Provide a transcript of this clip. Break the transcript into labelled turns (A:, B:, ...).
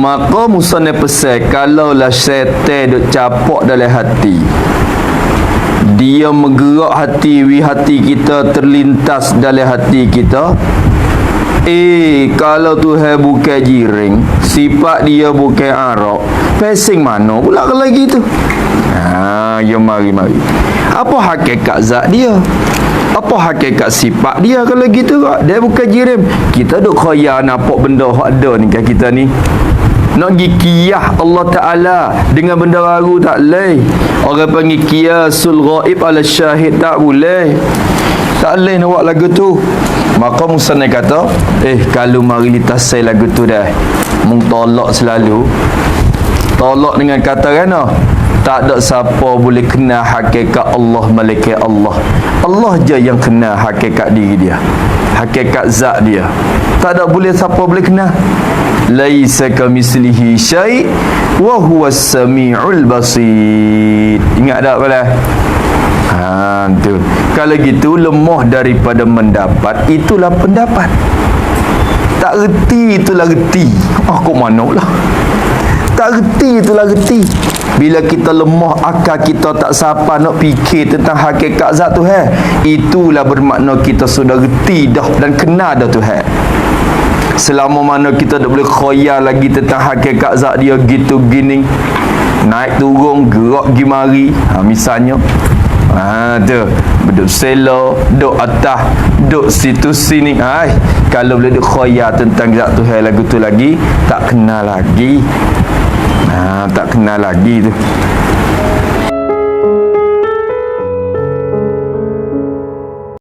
A: Maka Musa ni pesan Kalau lah syaitan duk capok dalam hati Dia menggerak hati Wi hati kita terlintas dalam hati kita Eh kalau Tuhan bukan jiring Sifat dia bukan arak Pesing mana pula kalau gitu Ha, ya mari mari. Apa hakikat zat dia? Apa hakikat sifat dia kalau gitu kak? Dia bukan jirim. Kita duk khaya nampak benda hak ada ni kat kita ni. Nak pergi kiyah Allah Ta'ala Dengan benda baru tak boleh. Orang panggil kiyasul ghaib ala syahid tak boleh. Tak boleh nak buat lagu tu. Maka Musa ni kata Eh kalau mari litasai lagu tu dah Mung tolak selalu. Tolak dengan kata kan tak ada siapa boleh kenal hakikat Allah malaikat Allah. Allah je yang kenal hakikat diri dia hakikat zat dia. Tak ada boleh siapa boleh kenal laisa kamislihi syai wa huwa samiul basir. Ingat tak pada ha tu. Kalau gitu lemah daripada mendapat itulah pendapat. Tak reti itulah reti. Aku mana pula tak reti itulah reti. Bila kita lemah akal kita tak sapa nak fikir tentang hakikat zat Tuhan itulah bermakna kita sudah reti dah dan kenal dah Tuhan selama mana kita tak boleh khoyal lagi tentang hakikat zat dia gitu gini. Naik turun gerak pergi mari. Ha, misalnya. Ha tu. Duduk selo Duduk atas Duduk situ sini. Hai. Kalau boleh duduk khoya tentang zat Tuhan lagu tu lagi Tak kenal lagi tak kenal lagi tu